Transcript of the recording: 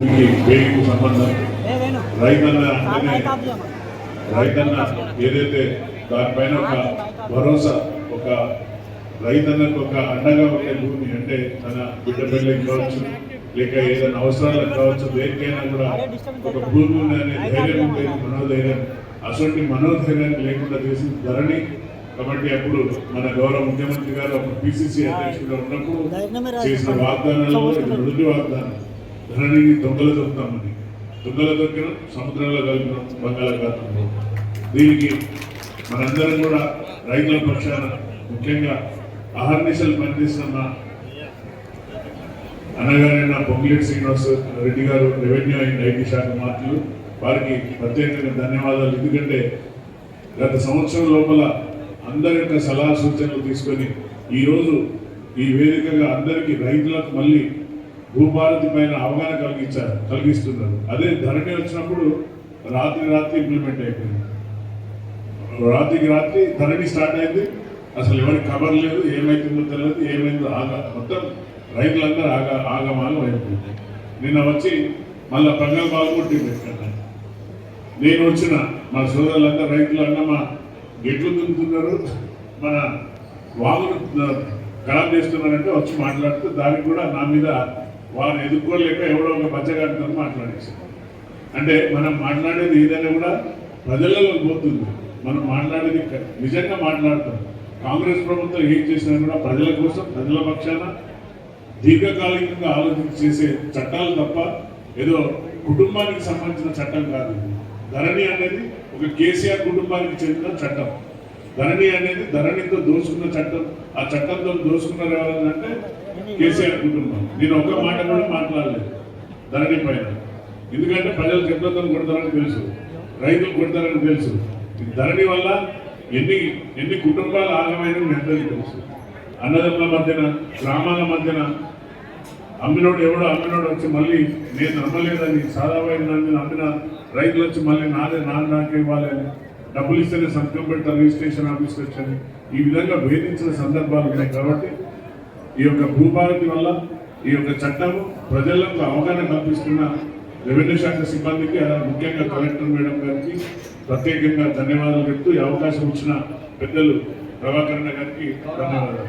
సంబంధం రైతన్న అంటేనే రైతన్న ఏదైతే దానిపైన ఒక భరోసా ఒక రైతన్నకు ఒక అండగా ఉండే భూమి అంటే తన బిడ్డ పెళ్ళికి కావచ్చు లేక ఏదైనా అవసరాలకు కావచ్చు దేనికైనా కూడా ఒక భూమి అనే ధైర్యం ఉండేది మనోధైర్యం అసలు మనోధైర్యాన్ని లేకుండా చేసిన ధరణి. కాబట్టి అప్పుడు మన గౌరవ ముఖ్యమంత్రి గారు అప్పుడు పిసిసి అధ్యక్షుడిగా ఉన్నప్పుడు చేసిన వాగ్దానాల్లో ఇది మొదటి వాగ్దానం ధరణిని దొంగలు దొరుకుతామని దొంగల దొక్కిన సముద్రంలో కలిపిన బంగాళాఖాతంలో. దీనికి మనందరం కూడా రైతుల పక్షాన ముఖ్యంగా అహర్నిశలు పనిచేస్తున్న అన్నగారైన పొంగిరెడ్డి శ్రీనివాస్ రెడ్డి గారు రెవెన్యూ అండ్ ఐటీ శాఖ మంత్రులు వారికి ప్రత్యేకంగా ధన్యవాదాలు. ఎందుకంటే గత సంవత్సరం లోపల అందరి యొక్క సలహా సూచనలు తీసుకొని ఈరోజు ఈ వేదికగా అందరికీ రైతులకు మళ్ళీ భూభారతి పైన అవగాహన కలిగించారు కలిగిస్తున్నారు. అదే ధరణి వచ్చినప్పుడు రాత్రి రాత్రి ఇంప్లిమెంట్ అయిపోయింది. రాత్రికి రాత్రి ధరణి స్టార్ట్ అయింది. అసలు ఎవరికి కవర్ లేదు ఏమైతుందో తెలియదు ఏమైందో ఆగా మొత్తం రైతులందరూ ఆగా ఆగమాగం అయిపోయింది. నిన్న వచ్చి మళ్ళా పంగల్ బాగా కొట్టింది నేను వచ్చిన మా సోదరులంతా రైతులు అన్న మా గెట్లు దున్నుతున్నారు. మన వాగులు ఖరాబ్ చేస్తున్నారంటే వచ్చి మాట్లాడుతూ దానికి కూడా నా మీద వాళ్ళని ఎదుర్కోలేక ఎవడో ఒక బచ్చగాడితో మాట్లాడేసాడు అంటే మనం మాట్లాడేది ఏదైనా కూడా ప్రజలలో పోతుంది. మనం మాట్లాడేది నిజంగా మాట్లాడతాం. కాంగ్రెస్ ప్రభుత్వం ఏం చేసినా కూడా ప్రజల కోసం ప్రజల పక్షాన దీర్ఘకాలికంగా ఆలోచన చేసే చట్టాలు తప్ప ఏదో కుటుంబానికి సంబంధించిన చట్టం కాదు. ధరణి అనేది ఒక కేసీఆర్ కుటుంబానికి చెందిన చట్టం. ధరణి అనేది ధరణితో దోచుకున్న చట్టం. ఆ చట్టంతో దోచుకున్నారు ఎవరంటే కేసీఆర్ కుటుంబం. నేను ఒక్క మాట కూడా మాట్లాడలేదు ధరణి పైన. ఎందుకంటే ప్రజలు చెట్లతో కొడతారని తెలుసు. రైతులు కొడతారని తెలుసు. ఈ ధరణి వల్ల ఎన్ని ఎన్ని కుటుంబాలు ఆగమైన మీ తెలుసు. అన్నదమ్ముల మధ్యన గ్రామాల మధ్యన అమ్మినోడు ఎవడో అమ్మినోడు వచ్చి మళ్ళీ నేను నమ్మలేదని సాదాబాయి నన్ను అమ్మిన రైతులు వచ్చి మళ్ళీ నాదే నాన్న నాకే అని డబ్బులు ఇస్తేనే సంతకం పెడతారు రిజిస్ట్రేషన్ ఆఫీస్కి వచ్చాను ఈ విధంగా వేధించిన సందర్భాలు ఉన్నాయి కాబట్టి ఈ యొక్క భూభారతి వల్ల ఈ యొక్క చట్టము ప్రజలకు అవగాహన కల్పిస్తున్న రెవెన్యూ శాఖ సిబ్బందికి అలా ముఖ్యంగా కలెక్టర్ మేడం గారికి ప్రత్యేకంగా ధన్యవాదాలు చెప్తూ ఈ అవకాశం ఇచ్చిన పెద్దలు ప్రభాకరణ గారికి ధన్యవాదాలు.